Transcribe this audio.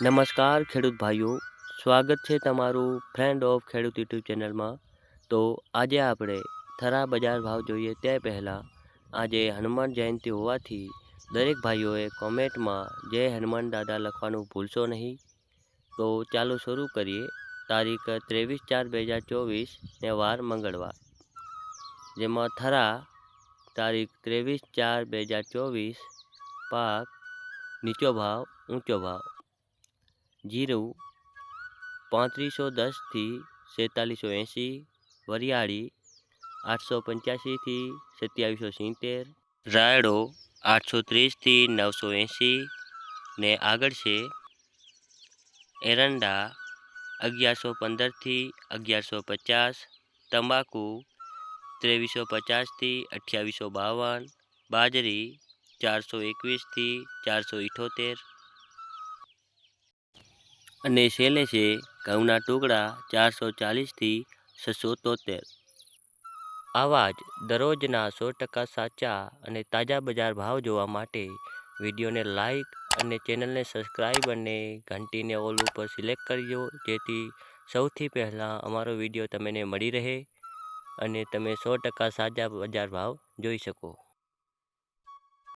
નમસ્કાર ખેડૂત ભાઈઓ, સ્વાગત છે તમારું ફ્રેન્ડ ઓફ ખેડૂત યુટ્યુબ ચેનલમાં. તો આજે આપણે થરા બજાર ભાવ જોઈએ તે પહેલાં આજે હનુમાન જયંતિ હોવાથી દરેક ભાઈઓએ કોમેન્ટમાં જય હનુમાન દાદા લખવાનું ભૂલશો નહીં. તો ચાલો શરૂ કરીએ. તારીખ ત્રેવીસ ચાર બે હજાર ચોવીસ ને વાર મંગળવાર. જેમાં થરા તારીખ ત્રેવીસ ચાર બે હજાર ચોવીસ પાક નીચો ભાવ, ઊંચો ભાવ. જીરું પાંત્રીસો દસથી સેતાલીસો એંશી, વરિયાળી આઠસો પંચ્યાસીથી સત્યાવીસો સિત્તેર, રાયડો આઠસો ત્રીસથી નવસો એંશી ને આગળ છે એરંડા અગિયારસો પંદરથી અગિયારસો પચાસ, તંબાકુ ત્રેવીસો પચાસથી અઠ્યાવીસો બાવન, બાજરી ચારસો એકવીસથી ચારસો ઇઠોતેર અને છેલ્લે છે ઘઉંના ટુકડા ચારસો ચાલીસથી છસો તોતેર આવા જ દરરોજના સો ટકા સાચા અને તાજા બજાર ભાવ જોવા માટે વિડીયોને લાઈક અને ચેનલને સબસ્ક્રાઈબ અને ઘંટીને ઓલ ઉપર સિલેક્ટ કરજો, જેથી સૌથી પહેલાં અમારો વીડિયો તમને મળી રહે અને તમે સો ટકા સાચા બજાર ભાવ જોઈ શકો.